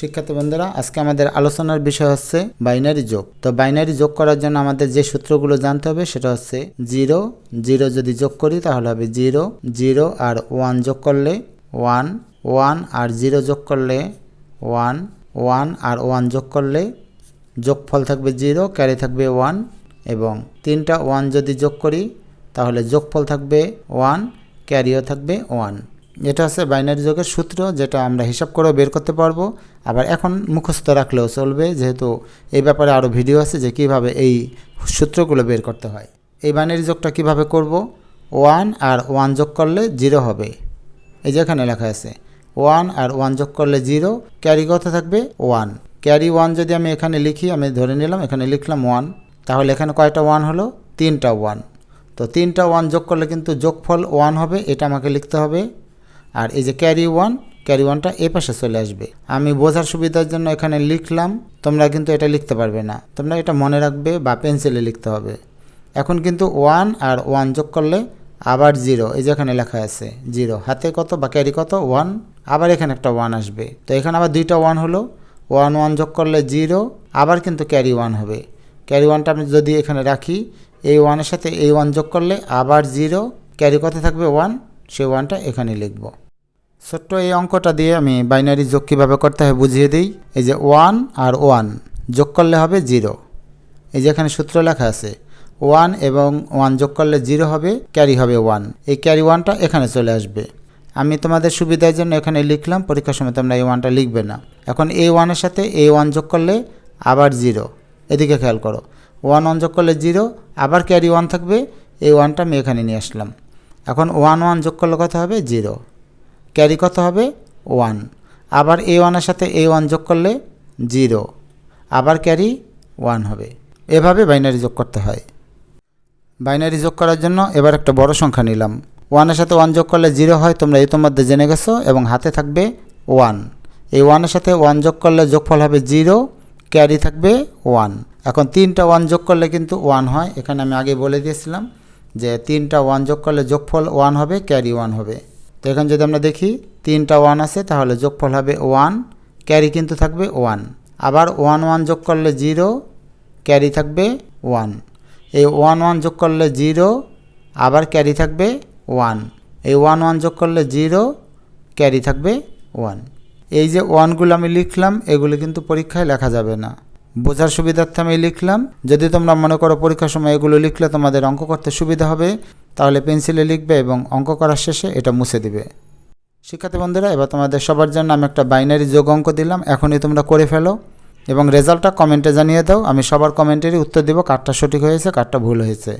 শিক্ষার্থী বন্ধুরা, আজকে আমাদের আলোচনার বিষয় হচ্ছে বাইনারি যোগ। তো বাইনারি যোগ করার জন্য আমাদের যে সূত্রগুলো জানতে হবে সেটা হচ্ছে জিরো জিরো যদি যোগ করি তাহলে হবে জিরো জিরো আর ওয়ান যোগ করলে ওয়ান ওয়ান আর জিরো যোগ করলে ওয়ান ওয়ান আর ওয়ান যোগ করলে যোগফল থাকবে জিরো, ক্যারি থাকবে ওয়ান এবং তিনটা ওয়ান যদি যোগ করি তাহলে যোগফল থাকবে ওয়ান, ক্যারিও থাকবে ওয়ান। এটা হচ্ছে বাইনারি যোগের সূত্র, যেটা আমরা হিসাব করেও বের করতে পারব। আবার এখন মুখস্থ রাখলেও চলবে, যেহেতু এই ব্যাপারে আরও ভিডিও আছে যে কীভাবে এই সূত্রগুলো বের করতে হয়। এই বাইনারি যোগটা কীভাবে করব? ওয়ান আর ওয়ান যোগ করলে জিরো হবে। এই যেখানে লেখা আছে ওয়ান আর ওয়ান যোগ করলে জিরো ক্যারি কত থাকবে? ওয়ান ক্যারি ওয়ান যদি আমি এখানে লিখি, আমি ধরে নিলাম, এখানে লিখলাম ওয়ান তাহলে এখানে কয়টা ওয়ান হলো? তিনটা ওয়ান তো তিনটা ওয়ান যোগ করলে কিন্তু যোগফল ওয়ান হবে, এটা আমাকে লিখতে হবে আর এই যে ক্যারি ওয়ান ক্যারি ওয়ানটা এ পাশে চলে আসবে। আমি বোঝার সুবিধার জন্য এখানে লিখলাম, তোমরা কিন্তু এটা লিখতে পারবে না। তোমরা এটা মনে রাখবে বা পেন্সিলে লিখতে হবে। এখন কিন্তু ওয়ান আর ওয়ান যোগ করলে আবার জিরো এই যে এখানে লেখা আছে জিরো হাতে কত বা ক্যারি কত? ওয়ান আবার এখানে একটা ওয়ান আসবে। তো এখানে আবার দুইটা ওয়ান হলো। ওয়ান ওয়ান যোগ করলে জিরো আবার কিন্তু ক্যারি ওয়ান হবে। ক্যারি ওয়ানটা আমি যদি এখানে রাখি, এই ওয়ানের সাথে এই ওয়ান যোগ করলে আবার জিরো ক্যারি কত থাকবে? ওয়ান সেই ওয়ানটা এখানে লিখব। ছোট্ট এই অঙ্কটা দিয়ে আমি বাইনারি যোগ কীভাবে করতে হয় বুঝিয়ে দিই। এই যে ওয়ান আর ওয়ান যোগ করলে হবে জিরো। এই যে এখানে সূত্র লেখা আছে, ওয়ান এবং ওয়ান যোগ করলে জিরো হবে, ক্যারি হবে ওয়ান। এই ক্যারি ওয়ানটা এখানে চলে আসবে। আমি তোমাদের সুবিধার জন্য এখানে লিখলাম, পরীক্ষার সময় তোমরা এই ওয়ানটা লিখবে না। এখন এই ওয়ানের সাথে এই ওয়ান যোগ করলে আবার জিরো। এদিকে খেয়াল করো, ওয়ান ওয়ান যোগ করলে জিরো, আবার ক্যারি ওয়ান থাকবে, এই ওয়ানটা আমি এখানে নিয়ে আসলাম। এখন ওয়ান ওয়ান যোগ করলে কত হবে? জিরো। ক্যারি কত হবে? ওয়ান। আবার এ ওয়ানের সাথে এ ওয়ান যোগ করলে জিরো। আবার ক্যারি ওয়ান হবে। এভাবে বাইনারি যোগ করতে হয়। বাইনারি যোগ করার জন্য এবার একটা বড় সংখ্যা নিলাম। ওয়ানের সাথে ওয়ান যোগ করলে জিরো হয়, তোমরা ইতোমধ্যে জেনে গেছো এবং হাতে থাকবে ওয়ান। এই ওয়ানের সাথে ওয়ান যোগ করলে যোগফল হবে জিরো, ক্যারি থাকবে ওয়ান। এখন তিনটা ওয়ান যোগ করলে কিন্তু ওয়ান হয়, এখানে আমি আগে বলে দিয়েছিলাম। যে তিনটা ওয়ান যোগ করলে যোগফল ওয়ান হবে ক্যারি ওয়ান হবে। তো এখানে যদি আমরা দেখি, তিনটা ওয়ান আছে, তাহলে যোগফল হবে ওয়ান ক্যারি কিন্তু থাকবে ওয়ান আবার ওয়ান ওয়ান যোগ করলে জিরো ক্যারি থাকবে ওয়ান এই ওয়ান ওয়ান যোগ করলে জিরো আবার ক্যারি থাকবে ওয়ান এই ওয়ান ওয়ান যোগ করলে জিরো ক্যারি থাকবে ওয়ান এই যে ওয়ানগুলো আমি লিখলাম, এগুলো কিন্তু পরীক্ষায় লেখা যাবে না। বোঝার সুবিধার্থে আমি লিখলাম। যদি তোমরা মনে করো পরীক্ষার সময় এগুলো লিখলে তোমাদের অঙ্ক করতে সুবিধা হবে, তাহলে পেন্সিলে লিখবে এবং অঙ্ক করার শেষে এটা মুছে দিবে। শিক্ষার্থী বন্ধুরা, এবার তোমাদের সবার জন্য আমি একটা বাইনারি যোগ অঙ্ক দিলাম। এখনই তোমরা করে ফেলো এবং রেজাল্টটা কমেন্টে জানিয়ে দাও। আমি সবার কমেন্টেরই উত্তর দেবো কারটা সঠিক হয়েছে, কারটা ভুল হয়েছে।